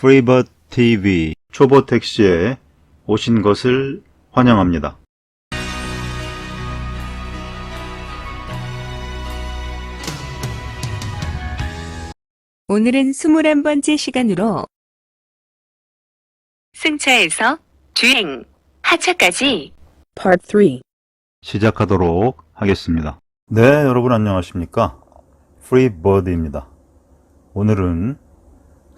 프리버드 TV 초보 택시에 오신 것을 환영합니다. 오늘은 21번째 시간으로 승차에서 주행, 하차까지 Part 3. 시작하도록 하겠습니다. 네, 여러분 안녕하십니까? 프리버드입니다. 오늘은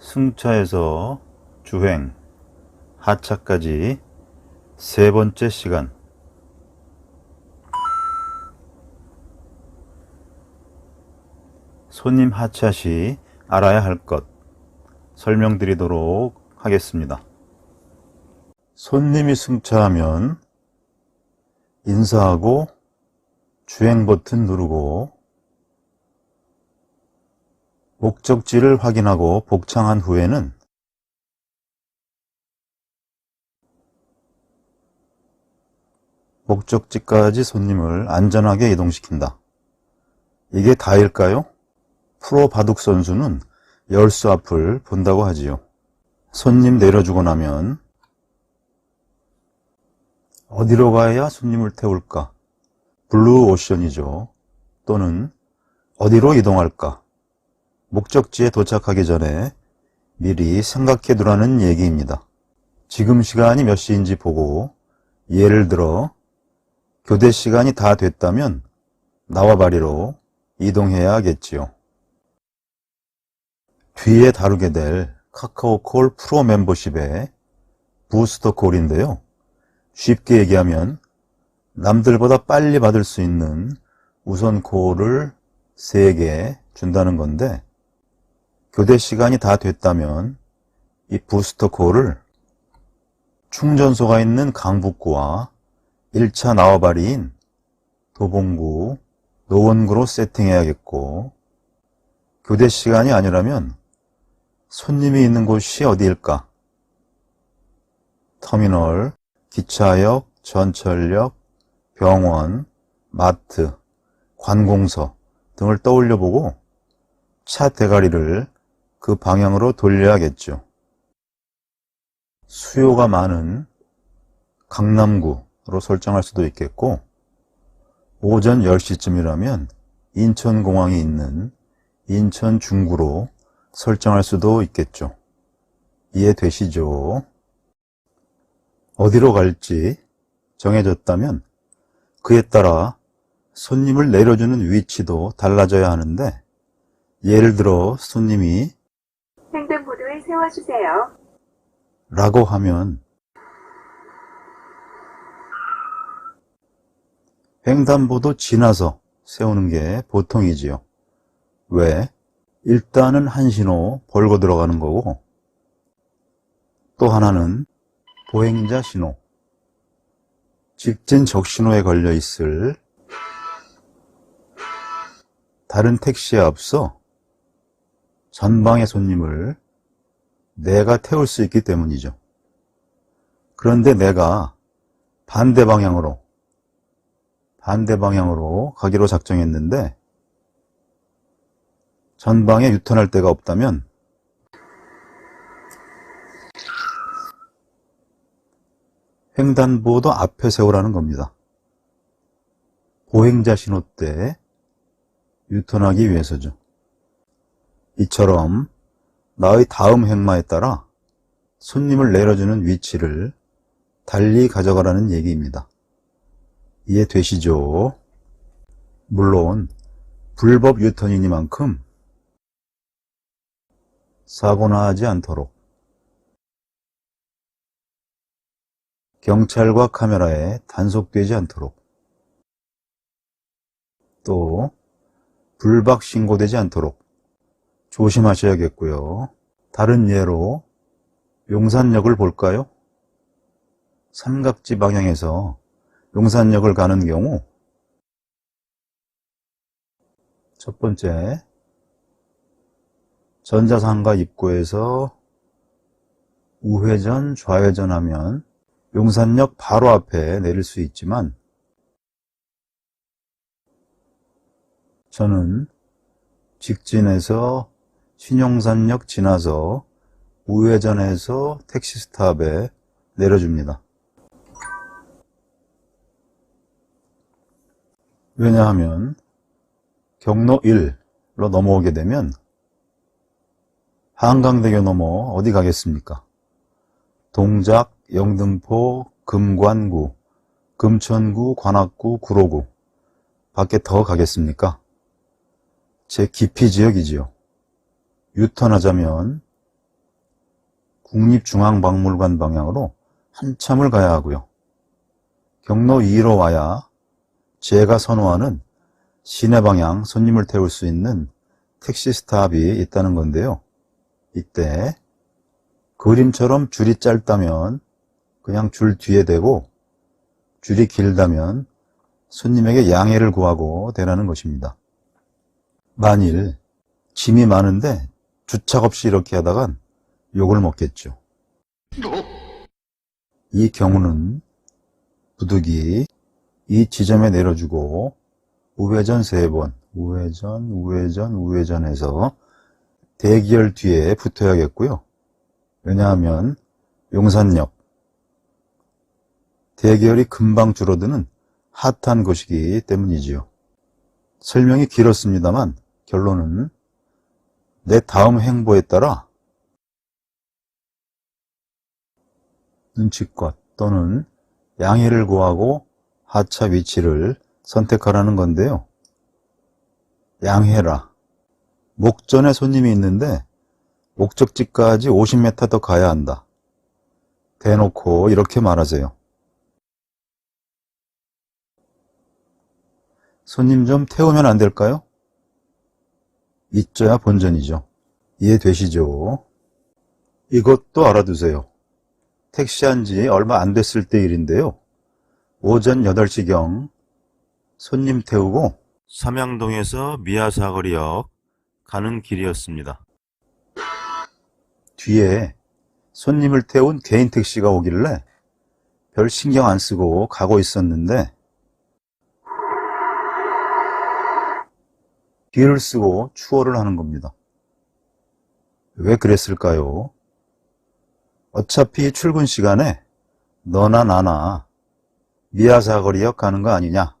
승차에서 주행, 하차까지 세 번째 시간. 손님 하차 시 알아야 할 것 설명드리도록 하겠습니다. 손님이 승차하면 인사하고 주행 버튼 누르고 목적지를 확인하고 복창한 후에는 목적지까지 손님을 안전하게 이동시킨다. 이게 다일까요? 프로 바둑 선수는 열수 앞을 본다고 하지요. 손님 내려주고 나면 어디로 가야 손님을 태울까? 블루 오션이죠. 또는 어디로 이동할까? 목적지에 도착하기 전에 미리 생각해 두라는 얘기입니다. 지금 시간이 몇 시인지 보고 예를 들어 교대 시간이 다 됐다면 나와 바리로 이동해야 하겠지요. 뒤에 다루게 될 카카오콜 프로 멤버십의 부스터 콜인데요. 쉽게 얘기하면 남들보다 빨리 받을 수 있는 우선 콜을 3개 준다는 건데 교대 시간이 다 됐다면 이 부스터 콜을 충전소가 있는 강북구와 1차 나와바리인 도봉구, 노원구로 세팅해야겠고 교대 시간이 아니라면 손님이 있는 곳이 어디일까? 터미널, 기차역, 전철역, 병원, 마트, 관공서 등을 떠올려 보고 차 대가리를 그 방향으로 돌려야겠죠. 수요가 많은 강남구로 설정할 수도 있겠고, 오전 10시쯤이라면 인천공항이 있는 인천 중구로 설정할 수도 있겠죠. 이해되시죠? 어디로 갈지 정해졌다면 그에 따라 손님을 내려주는 위치도 달라져야 하는데 예를 들어 손님이 세워주세요. 라고 하면 횡단보도 지나서 세우는 게 보통이지요. 왜? 일단은 한 신호 벌고 들어가는 거고 또 하나는 보행자 신호 직진 적신호에 걸려 있을 다른 택시에 앞서 전방의 손님을 내가 태울 수 있기 때문이죠. 그런데 내가 반대 방향으로 반대 방향으로 가기로 작정했는데 전방에 유턴할 데가 없다면 횡단보도 앞에 세우라는 겁니다. 보행자 신호 때 유턴하기 위해서죠. 이처럼 나의 다음 행마에 따라 손님을 내려주는 위치를 달리 가져가라는 얘기입니다. 이해되시죠? 물론 불법 유턴이니만큼 사고나 하지 않도록 경찰과 카메라에 단속되지 않도록 또 불박 신고되지 않도록 조심하셔야겠고요. 다른 예로 용산역을 볼까요? 삼각지 방향에서 용산역을 가는 경우 첫 번째 전자상가 입구에서 우회전, 좌회전 하면 용산역 바로 앞에 내릴 수 있지만 저는 직진해서 신용산역 지나서 우회전해서 택시 스탑에 내려줍니다. 왜냐하면 경로 1로 넘어오게 되면 한강대교 넘어 어디 가겠습니까? 동작, 영등포, 금관구, 금천구, 관악구, 구로구 밖에 더 가겠습니까? 제 기피 지역이지요. 유턴하자면 국립중앙박물관 방향으로 한참을 가야 하고요. 경로 2로 와야 제가 선호하는 시내 방향 손님을 태울 수 있는 택시 스탑이 있다는 건데요. 이때 그림처럼 줄이 짧다면 그냥 줄 뒤에 대고 줄이 길다면 손님에게 양해를 구하고 대라는 것입니다. 만일 짐이 많은데 주착 없이 이렇게 하다간 욕을 먹겠죠. 이 경우는 부득이 이 지점에 내려주고 우회전 세 번, 우회전, 우회전, 우회전해서 대기열 뒤에 붙어야겠고요. 왜냐하면 용산역 대기열이 금방 줄어드는 핫한 곳이기 때문이지요. 설명이 길었습니다만 결론은 내 다음 행보에 따라 눈치껏 또는 양해를 구하고 하차 위치를 선택하라는 건데요. 양해라. 목전에 손님이 있는데 목적지까지 50m 더 가야 한다. 대놓고 이렇게 말하세요. 손님 좀 태우면 안 될까요? 있져야 본전이죠. 이해되시죠? 이것도 알아두세요. 택시한 지 얼마 안 됐을 때 일인데요. 오전 8시경 손님 태우고 삼양동에서 미아사거리역 가는 길이었습니다. 뒤에 손님을 태운 개인 택시가 오길래 별 신경 안 쓰고 가고 있었는데 뒤를 쓰고 추월을 하는 겁니다. 왜 그랬을까요? 어차피 출근 시간에 너나 나나 미아사거리역 가는 거 아니냐?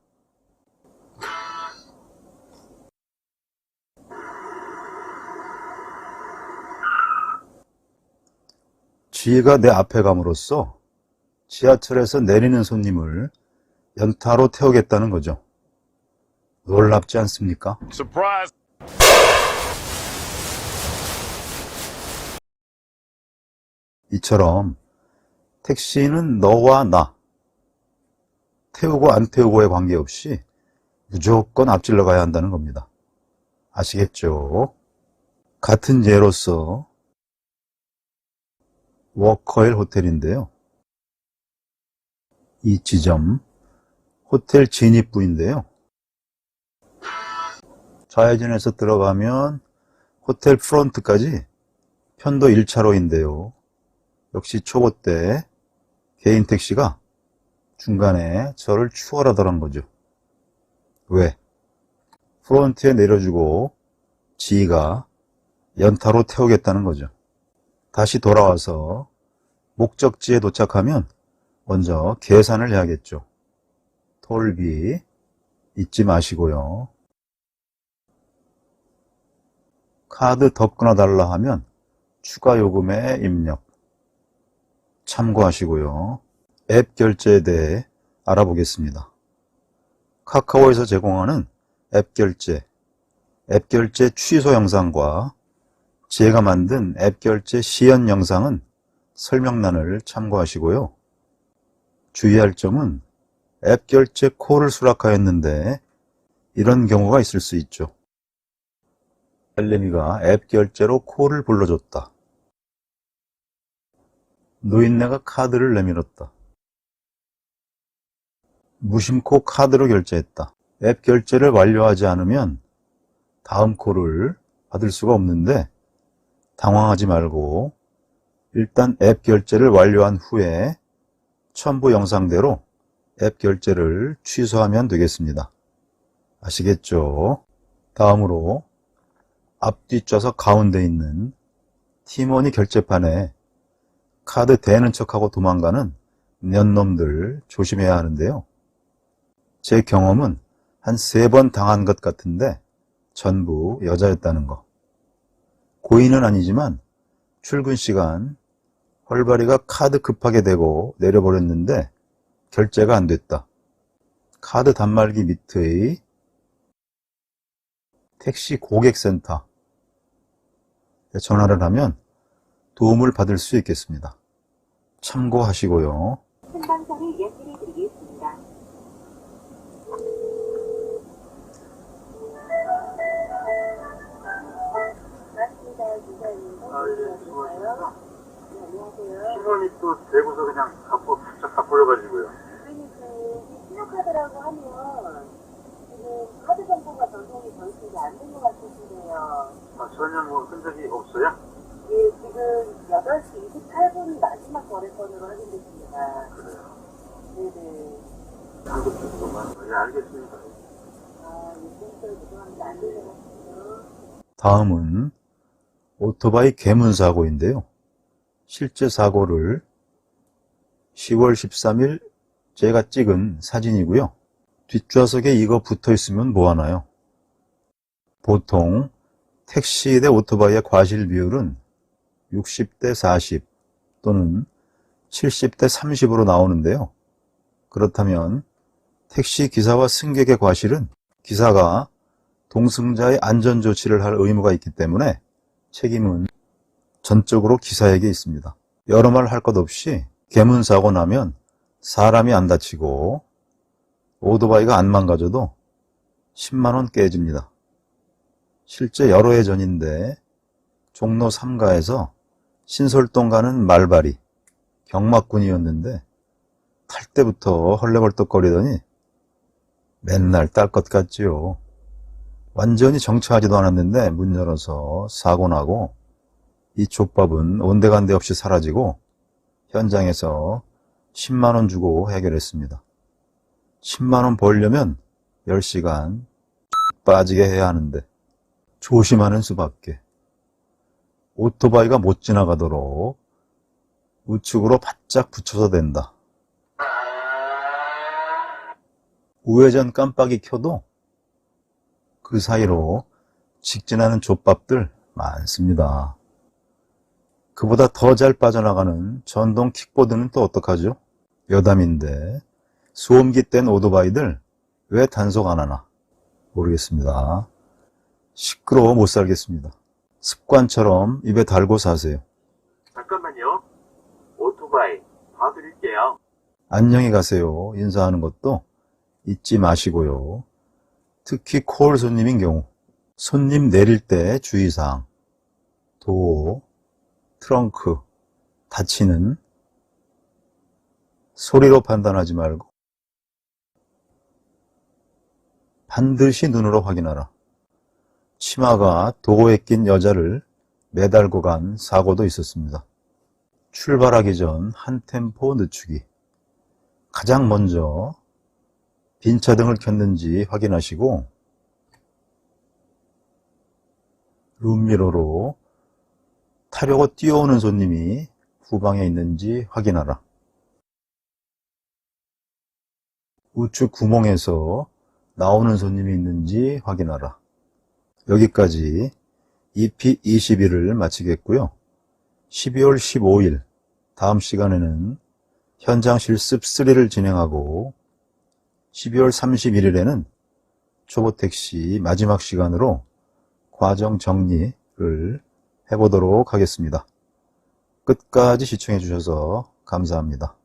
쥐가 내 앞에 감으로써 지하철에서 내리는 손님을 연타로 태우겠다는 거죠. 놀랍지 않습니까? Surprise! 이처럼 택시는 너와 나, 태우고 안 태우고에 관계없이 무조건 앞질러 가야 한다는 겁니다. 아시겠죠? 같은 예로서 워커힐 호텔인데요. 이 지점, 호텔 진입부인데요. 좌회전에서 들어가면 호텔 프론트까지 편도 1차로인데요. 역시 초보 때 개인 택시가 중간에 저를 추월하더란 거죠. 왜? 프론트에 내려주고 지가 연타로 태우겠다는 거죠. 다시 돌아와서 목적지에 도착하면 먼저 계산을 해야겠죠. 톨비 잊지 마시고요. 카드 더 끊어달라 하면 추가 요금의 입력 참고하시고요. 앱 결제에 대해 알아보겠습니다. 카카오에서 제공하는 앱 결제, 앱 결제 취소 영상과 제가 만든 앱 결제 시연 영상은 설명란을 참고하시고요. 주의할 점은 앱 결제 콜을 수락하였는데 이런 경우가 있을 수 있죠. 알레미가 앱 결제로 콜을 불러줬다. 노인네가 카드를 내밀었다. 무심코 카드로 결제했다. 앱 결제를 완료하지 않으면 다음 콜을 받을 수가 없는데 당황하지 말고 일단 앱 결제를 완료한 후에 첨부 영상대로 앱 결제를 취소하면 되겠습니다. 아시겠죠? 다음으로 앞뒤 쪄서 가운데 있는 팀원이 결제판에 카드 대는 척하고 도망가는 년놈들 조심해야 하는데요. 제 경험은 한 세 번 당한 것 같은데 전부 여자였다는 거. 고의는 아니지만 출근 시간 헐바리가 카드 급하게 대고 내려버렸는데 결제가 안 됐다. 카드 단말기 밑의 택시 고객센터 전화를 하면 도움을 받을 수 있겠습니다. 참고하시고요. 아, 예. 네. 신원이 또 대고서 그냥 갚고 살짝 갚아가지고요. 그 신용카드라고 하면 지금 카드 정보가 전송이 저희쪽에 안된 것 같으신데요. 아, 전혀 뭐 흔적이 없어요? 예, 지금 8시 28분 마지막 거래건으로 확인됐습니다. 그래요. 네네. 한국 정도만. 예, 알겠습니다. 아, 요즘도 죄송합니다. 안 되셔가지고요. 다음은 오토바이 개문 사고인데요. 실제 사고를 10월 13일 제가 찍은 사진이고요. 뒷좌석에 이거 붙어 있으면 뭐하나요? 보통 택시 대 오토바이의 과실 비율은 60대 40 또는 70대 30으로 나오는데요. 그렇다면 택시 기사와 승객의 과실은 기사가 동승자의 안전 조치를 할 의무가 있기 때문에 책임은 전적으로 기사에게 있습니다. 여러 말 할 것 없이 개문 사고 나면 사람이 안 다치고 오토바이가 안 망가져도 10만 원 깨집니다. 실제 여러 해 전인데 종로 3가에서 신솔동 가는 말발이 경막군이었는데 탈 때부터 헐레벌떡거리더니 맨날 딸 것 같지요. 완전히 정차하지도 않았는데 문 열어서 사고 나고 이 족밥은 온데간데 없이 사라지고 현장에서 10만 원 주고 해결했습니다. 10만 원 벌려면 10시간 빠지게 해야 하는데 조심하는 수밖에. 오토바이가 못 지나가도록 우측으로 바짝 붙여서 된다. 우회전 깜빡이 켜도 그 사이로 직진하는 족밥들 많습니다. 그보다 더 잘 빠져나가는 전동 킥보드는 또 어떡하죠? 여담인데 소음기 뗀 오토바이들 왜 단속 안 하나? 모르겠습니다. 시끄러워 못 살겠습니다. 습관처럼 입에 달고 사세요. 잠깐만요. 오토바이 봐드릴게요. 안녕히 가세요. 인사하는 것도 잊지 마시고요. 특히 콜 손님인 경우 손님 내릴 때 주의사항 도어, 트렁크, 닫히는 소리로 판단하지 말고 반드시 눈으로 확인하라. 치마가 도어에 낀 여자를 매달고 간 사고도 있었습니다. 출발하기 전 한 템포 늦추기. 가장 먼저 빈 차등을 켰는지 확인하시고 룸미러로 타려고 뛰어오는 손님이 후방에 있는지 확인하라. 우측 구멍에서 나오는 손님이 있는지 확인하라. 여기까지 EP21을 마치겠고요. 12월 15일 다음 시간에는 현장 실습 3를 진행하고 12월 31일에는 초보 택시 마지막 시간으로 과정 정리를 해보도록 하겠습니다. 끝까지 시청해 주셔서 감사합니다.